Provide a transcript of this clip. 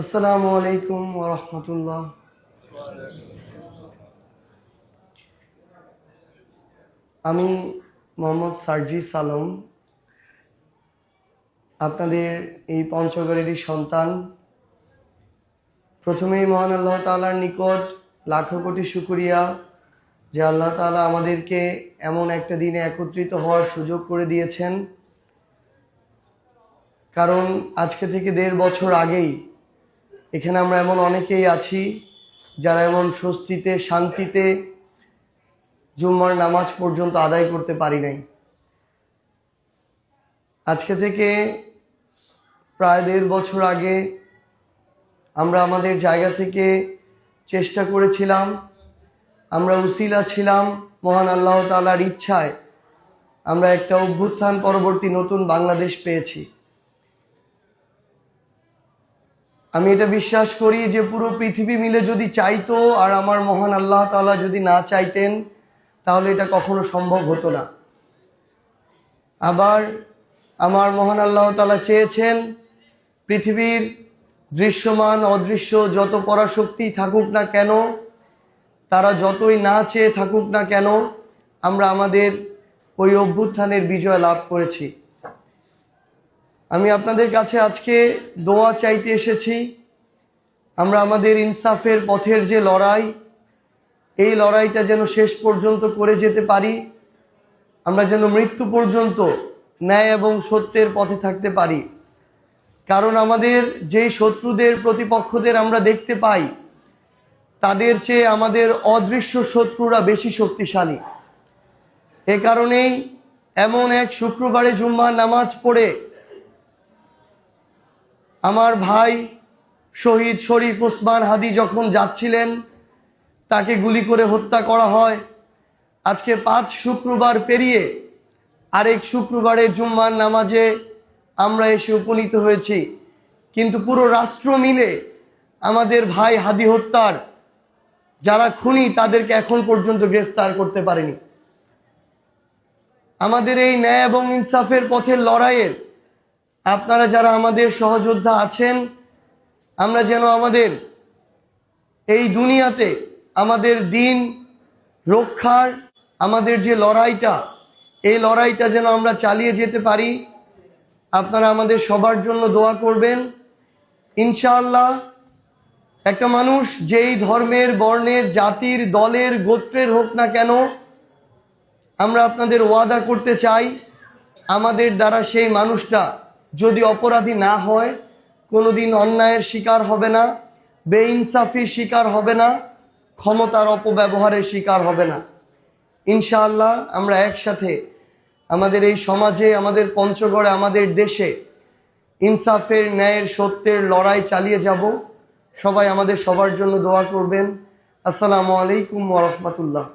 আসসালামু আলাইকুম ওরহমতুল্লাহ আমি মোহাম্মদ সার্জিস আলম আপনাদের এই পঞ্চগড়েরই সন্তান। প্রথমেই মহান আল্লাহ তালার নিকট লাখো কোটি শুকরিয়া যে আল্লাহ তাআলা আমাদেরকে এমন একটা দিনে একত্রিত হওয়ার সুযোগ করে দিয়েছেন। কারণ আজকে থেকে দেড় বছর আগেই এখানে আমরা এমন অনেকেই আছি যারা এমন স্বস্তিতে, শান্তিতে জুম্মার নামাজ পর্যন্ত আদায় করতে পারি নাই। আজকে থেকে প্রায় দেড় বছর আগে আমরা আমাদের জায়গা থেকে চেষ্টা করেছিলাম, আমরা উসিলা ছিলাম মহান আল্লাহ তালার ইচ্ছায়, আমরা একটা অভ্যুত্থান পরবর্তী নতুন বাংলাদেশ পেয়েছি। আমি এটা বিশ্বাস করি যে পুরো পৃথিবী মিলে যদি চাইতো আর আমার মহান আল্লাহ তাআলা যদি না চাইতেন, তাহলে এটা কখনো সম্ভব হতো না। আবার আমার মহান আল্লাহ তাআলা চেয়েছেন পৃথিবীর দৃশ্যমান, অদৃশ্য যত পরাশক্তি থাকুক না কেন, তারা যতই না চেয়ে থাকুক না কেন, আমরা আমাদের ওই অভ্যুত্থানের বিজয় লাভ করেছি। আমি আপনাদের কাছে আজকে দোয়া চাইতে এসেছি। আমরা আমাদের ইনসাফের পথের যে লড়াই, এই লড়াইটা যেন শেষ পর্যন্ত করে যেতে পারি। আমরা যেন মৃত্যু পর্যন্ত ন্যায় এবং সত্যের পথে থাকতে পারি। কারণ আমাদের যেই শত্রুদের প্রতিপক্ষদের আমরা দেখতে পাই, তাদের চেয়ে আমাদের অদৃশ্য শত্রুরা বেশি শক্তিশালী। এ কারণেই এমন এক শুক্রবারে জুম্মা নামাজ পড়ে আমার ভাই শহীদ শরীফ ওসমান হাদি যখন যাচ্ছিলেন, তাকে গুলি করে হত্যা করা হয়। আজকে পাঁচ শুক্রবার পেরিয়ে আরেক শুক্রবারে জুম্মার নামাজে আমরা এসে উপনীত হয়েছি। কিন্তু পুরো রাষ্ট্র মিলে আমাদের ভাই হাদি হত্যার যারা খুনি, তাদেরকে এখন পর্যন্ত গ্রেফতার করতে পারেনি। আমাদের এই ন্যায় এবং ইনসাফের পথের লড়াইয়ের আপনারা যারা আমাদের সহযোদ্ধা আছেন, আমরা যেন আমাদের এই দুনিয়াতে আমাদের দিন রক্ষার, আমাদের যে লড়াইটা, এই লড়াইটা যেন আমরা চালিয়ে যেতে পারি। আপনারা আমাদের সবার জন্য দোয়া করবেন। ইনশাআল্লাহ একটা মানুষ যেই ধর্মের, বর্ণের, জাতির, দলের, গোত্রের হোক না কেন, আমরা আপনাদের ওয়াদা করতে চাই। আমাদের দ্বারা সেই মানুষটা যদি অপরাধী না হয়, কোনোদিন অন্যায়ের শিকার হবে না, বেইনসাফির শিকার হবে না, ক্ষমতার অপব্যবহারের শিকার হবে না। ইনশাআল্লাহ আমরা একসাথে আমাদের এই সমাজে, আমাদের পঞ্চগড়ে, আমাদের দেশে ইনসাফের, ন্যায়ের, সত্যের লড়াই চালিয়ে যাব। সবাই আমাদের সবার জন্য দোয়া করবেন। আসসালামু আলাইকুম ওরহমতুল্লাহ